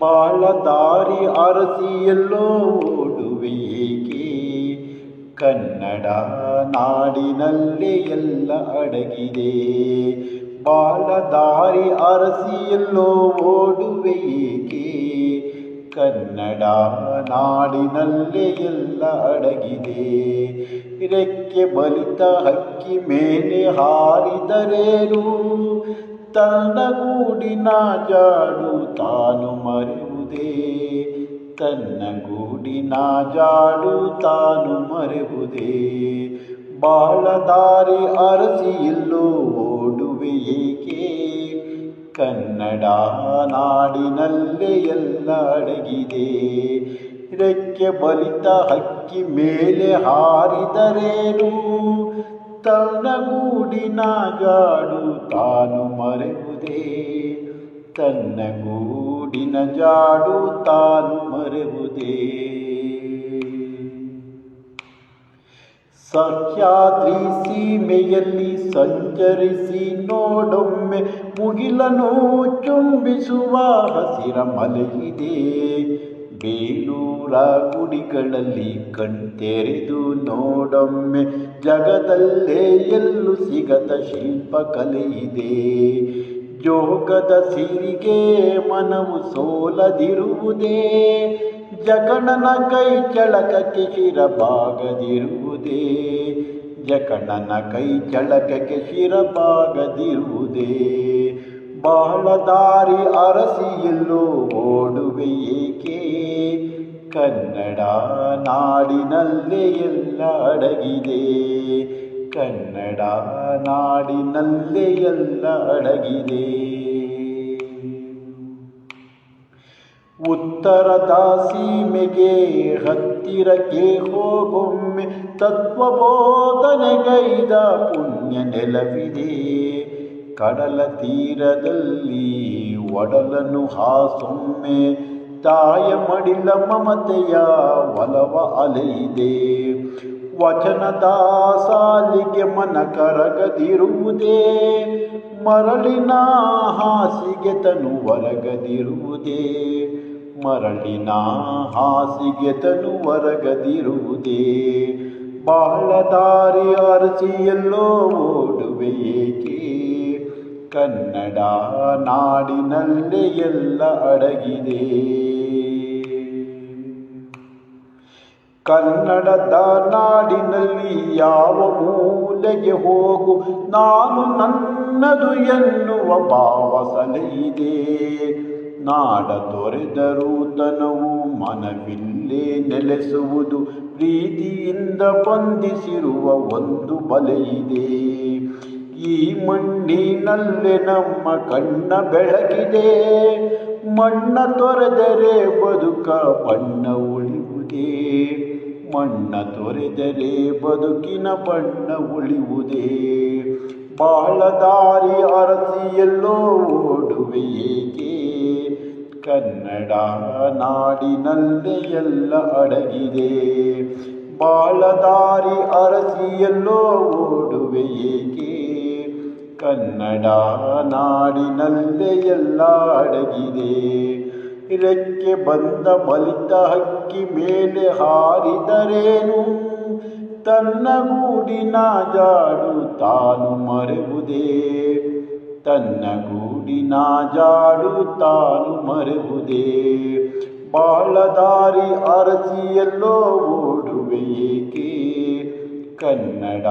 ಬಾಳ ದಾರಿ ಕನ್ನಡ ನಾಡಿನಲ್ಲಿ ಎಲ್ಲ ಅಡಗಿದೆ. ಬಾಳ ದಾರಿ ಅರಸಿ ಓಡುವೆ ಏಕೆ? ಕನ್ನಡ ನಾಡಿನಲ್ಲಿ ಎಲ್ಲ ಅಡಗಿದೆ. ರೆಕ್ಕೆ ಬಲಿತ ಹಕ್ಕಿ ಮೇಲೆ ಹಾರಿದರೇನು? ತನ್ನ ಗೂಡಿನ ಜಾಡು ತಾನು ಮರೆಯುವುದೇ? ತನ್ನ ಗೂಡಿನ ಜಾಡು ತಾನು ಮರೆಬುದೇ ಬಾಳದಾರಿ ಅರಸಿ ಎಲ್ಲೋ ಓಡುವೆ ಏಕೆ? ಕನ್ನಡ ನಾಡಿನಲ್ಲೇ ಎಲ್ಲ ಅಡಗಿದೆ. ರೆಕ್ಕೆ ಬಲಿತ ಹಕ್ಕಿ ಮೇಲೆ ಹಾರಿದರೇನು? ತನ್ನ ಗೂಡಿನ ಜಾಡು ತಾನು ಮರೆಯುವುದೇ ತನ್ನ ಗೂಡಿನ ಜಾಡು ತಾನು ಮರೆಯುವುದೇ ಸಹ್ಯಾದ್ರಿ ಸೀಮೆಯಲ್ಲಿ ಸಂಚರಿಸಿ ನೋಡೊಮ್ಮೆ ಮುಗಿಲನು ಚುಂಬಿಸುವ ಹಸಿರ ಮಲಗಿದೆ. ಬೇಲೂರ ಗುಡಿಗಳಲ್ಲಿ ಕಣ್ತೆರೆದು ನೋಡೊಮ್ಮೆ ಜಗದಲ್ಲೇ ಎಲ್ಲೂ ಸಿಗದ ಶಿಲ್ಪಕಲೆ ಇದೆ. ಜೋಗದ ಸಿರಿಗೆ ಮನವು ಸೋಲದಿರುವುದೇ ಜಗಣನ ಕೈ ಚಳಕಕ್ಕೆ ಶಿರಬಾಗದಿರುವುದೇ, ಜಕಣನ ಕೈ ಚಳಕಕ್ಕೆ ಶಿರಬಾಗದಿರುವುದೇ. ಬಹಳ ದಾರಿ ಅರಸಿಯಲ್ಲೂ ಓಡುವೆ ಏಕೆ, ಕನ್ನಡ ನಾಡಿನಲ್ಲೇ ಎಲ್ಲ ಅಡಗಿದೆ. ಕನ್ನಡ ನಾಡಿನಲ್ಲೇ ಎಲ್ಲ ಅಡಗಿದೆ. ಉತ್ತರದ ಸೀಮೆಗೆ ಹತ್ತಿರಕ್ಕೆ ಹೋಗೊಮ್ಮೆ ತತ್ವಬೋಧನೆಗೈದ ಪುಣ್ಯ ನೆಲವಿದೆ. ಕಡಲ ತೀರದಲ್ಲಿ ಒಡಲನು ಹಾಸೊಮ್ಮೆ ತಾಯ ಮಡಿಲ ಮಮತೆಯ ಒಲವ ಅಲೆಯಿದೆ. ವಚನದ ಸಾಲಿಗೆ ಮನ ಕರಗದಿರುವುದೇ, ಮರಳಿನ ಹಾಸಿಗೆ ತನು ಒರಗದಿರುವುದೇ, ಮರಳಿನ ಹಾಸಿಗೆ ತನು ಒರಗದಿರುವುದೇ. ಬಹಳ ದಾರಿ ಅರಸಿಯಲ್ಲೋ ಓಡುವೆ ಕನ್ನಡ ನಾಡಿನಲ್ಲೇ ಎಲ್ಲ ಅಡಗಿದೆ. ಕನ್ನಡದ ನಾಡಿನಲ್ಲಿ ಯಾವ ಮೂಲೆಗೆ ಹೋಗು, ನಾನು ನನ್ನದು ಎನ್ನುವ ಭಾವ ಸಲಹಿದೆ ನಾಡ ತೊರೆದರೂ ತನವು ಮನವಿಲ್ಲೇ ನೆಲೆಸುವುದು, ಪ್ರೀತಿಯಿಂದ ಬಂಧಿಸಿರುವ ಒಂದು ಬಲೆಯಿದೆ ಈ ಮಣ್ಣಿನಲ್ಲೇ ನಮ್ಮ ಕಣ್ಣ ಬೆಳಗಿದೆ ಮಣ್ಣ ತೊರೆದರೆ ಬದುಕ ಬಣ್ಣ ಉಳಿಯುವುದೇ. ಮಣ್ಣ ತೊರೆದರೆ ಬದುಕಿನ ಬಣ್ಣ ಉಳಿಯುವುದೇ. ಬಾಳ ದಾರಿ ಅರಸಿಯಲ್ಲೋ ಓಡುವೆ ಏಕೆ? ಕನ್ನಡ ನಾಡಿನಲ್ಲೇ ಎಲ್ಲ ಅಡಗಿದೆ. ಬಾಳ ದಾರಿ ಅರಸಿಯಲ್ಲೋ ಓಡುವೆ ಏಕೆ? ಕನ್ನಡ ನಾಡಿನಲ್ಲೇ ಎಲ್ಲ ಅಡಗಿದೆ. ರೆಕ್ಕೆ ಬಂದ ಬಲಿತ ಹಕ್ಕಿ ಮೇಲೆ ಹಾರಿದರೇನು? ತನ್ನ ಗೂಡಿನ ಜಾಡು ತಾನು ಮರೆಯುವುದೇ ತನ್ನ ಗೂಡಿನ ಜಾಡು ತಾನು ಮರೆಯುವುದೇ ಬಾಳದಾರಿ ಅರಸಿಯಲ್ಲೋ ಅರಸಿ ಓಡುವೆ ಕನ್ನಡ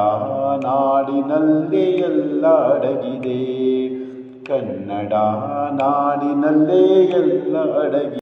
ನಾಡಿನಲ್ಲಿ ಎಲ್ಲ ಅಡಗಿದೆ ಕನ್ನಡ ನಾಡಿನಲ್ಲೇ ಎಲ್ಲ ಅಡಗಿದೆ